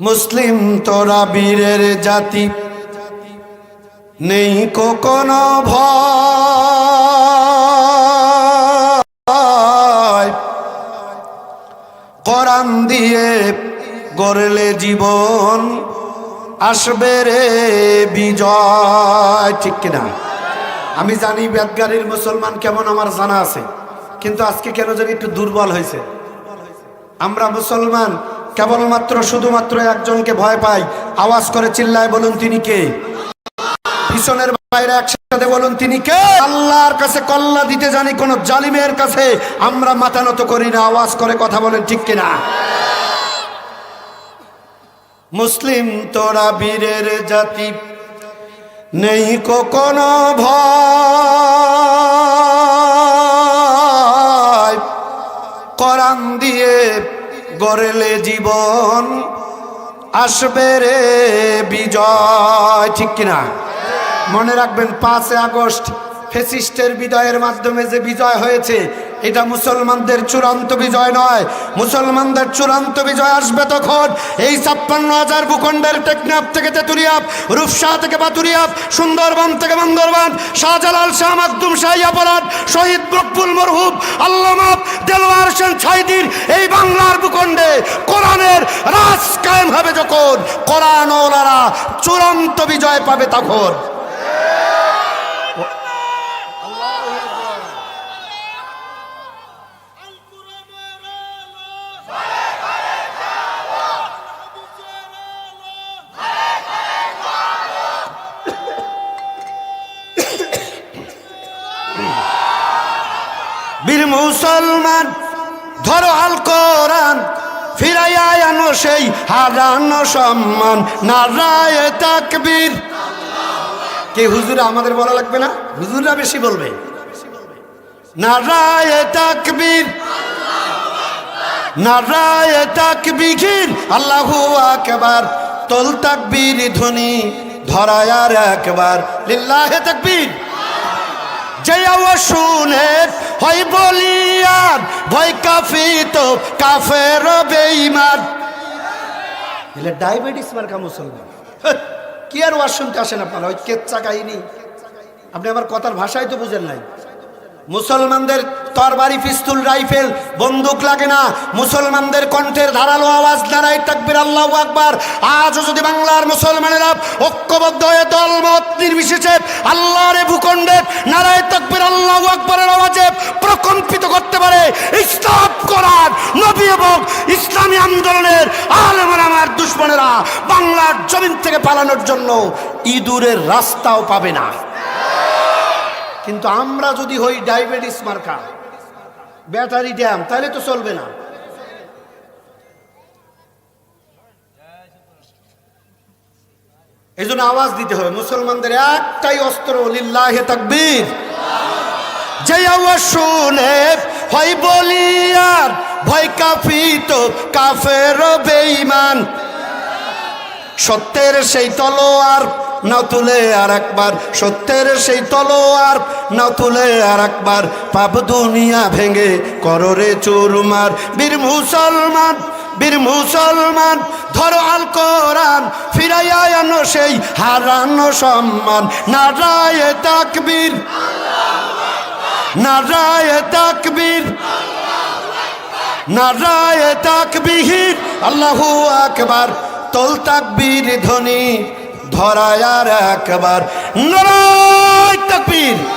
মুসলিম তোরা বীরের জাতি। নেই কোনো ভয়। কোরআন দিয়ে গড়লে জীবন আসবে রে বিজয়। ঠিক কিনা? আমি জানি বেদগারির মুসলমান কেমন, আমার জানা আছে। কিন্তু আজকে কেন জানি একটু দুর্বল হয়েছে। আমরা মুসলমান কেবলমাত্র শুধুমাত্র একজনকে ভয় পাই আওয়াজ করে চিল্লায়, বলুন তিনি কে? পিছনের বাইরে একসাথে বলুন তিনি কে? আল্লাহর কাছে কল্লা দিতে জানি কোন জালিমের কাছে। আমরা মাথা নত করি না, আওয়াজ করে কথা বলেন ঠিক কিনা? মুসলিম তোরা বীরের জাতি, নেই কোনো ভয়। কোরআন দিয়ে গড়লে জীবন আসবে রে বিজয়। ঠিক কিনা? মনে রাখবেন পাঁচে আগস্ট ফেসিস্টের বিজয়ের মাধ্যমে যে বিজয় হয়েছে এটা মুসলমানদের চূড়ান্ত বিজয় নয়। মুসলমানদের চূড়ান্ত বিজয় আসবে তখন। এই ছাপ্পান্ন হাজার ভূখণ্ডের টেকনাফ থেকে তেতুরিয়াপ রূপসা থেকে বাতুরিয়াপ, সুন্দরবন থেকে বান্দরবান শাহজালাল, শাহ মাকদুম শাহিয়াপরাদ শহীদ মকবুল মরহুব আল্লামাব দেলোয়ার হোসেন ছাইদির এই বাংলার ভূখণ্ডে কোরআনের রাজ কায়েম হবে যখন। কোরআন ওলারা চূড়ান্ত বিজয় পাবে তখন। মুসলমান, ধরো আল কোরআন, ফিরাইয়া সেই হারানো সম্মান, নারায় তাকবীর। কে হুজুরা, আমাদের বলা লাগবে না? হুজুররা বেশি বলবে। নারায় তাকবীর। নারায় তাকবীর। আল্লাহু আকবার। তোল তাকবীর ধ্বনি, ধরায়ার একবার। লিল্লাহে তাকবীর। মুসলমানদের তরবারি, পিস্তুল, রাইফেল, বন্দুক লাগে না। মুসলমানদের কণ্ঠের ধারালো আওয়াজ দাঁড়াই তাকবির, আল্লাহ আকবার। আজও যদি বাংলার মুসলমানেরা ঐক্যবদ্ধ হয়ে দলমত নির্বিশেষে আল্লাহর নারায় তাকবির আল্লাহ আকবরের আওয়াজে প্রকম্পিত করতে পারে। করার নবী এবং ইসলামী আন্দোলনের আলমান আমার দুশ্মনেরা বাংলার জমিন থেকে পালানোর জন্য ইঁদুরের রাস্তাও পাবে না। কিন্তু আমরা যদি হই ডায়াবেটিস মার্কা, ব্যাটারি ড্যাম, তাহলে তো চলবে না। এই জন্য আওয়াজ দিতে হবে। মুসলমানদের একটাই অস্ত্র, লিল্লাহে তাকবীর। যে আওয়াজ শুনে হয় বলিয়ার ভয় কাফিত কাফের বেঈমান। সত্যের সেই তলোয়ার না তুলে আর একবার, সত্যের সেই তলোয়ার না তুলে আর একবার। পাপ দুনিয়া ভেঙে কররে চুরমার। বীর মুসলমান বীর মুসলমান ধরো আল কোরআন ফিরাইয়া আনো সেই হারানো সম্মান। নারায় তাকবীর। নারায় তাকবীর। নারায় তাকবীর। আল্লাহু আকবার। তোল তাকবীর ধ্বনি ধরায়ার একবার। নারায় তাকবীর।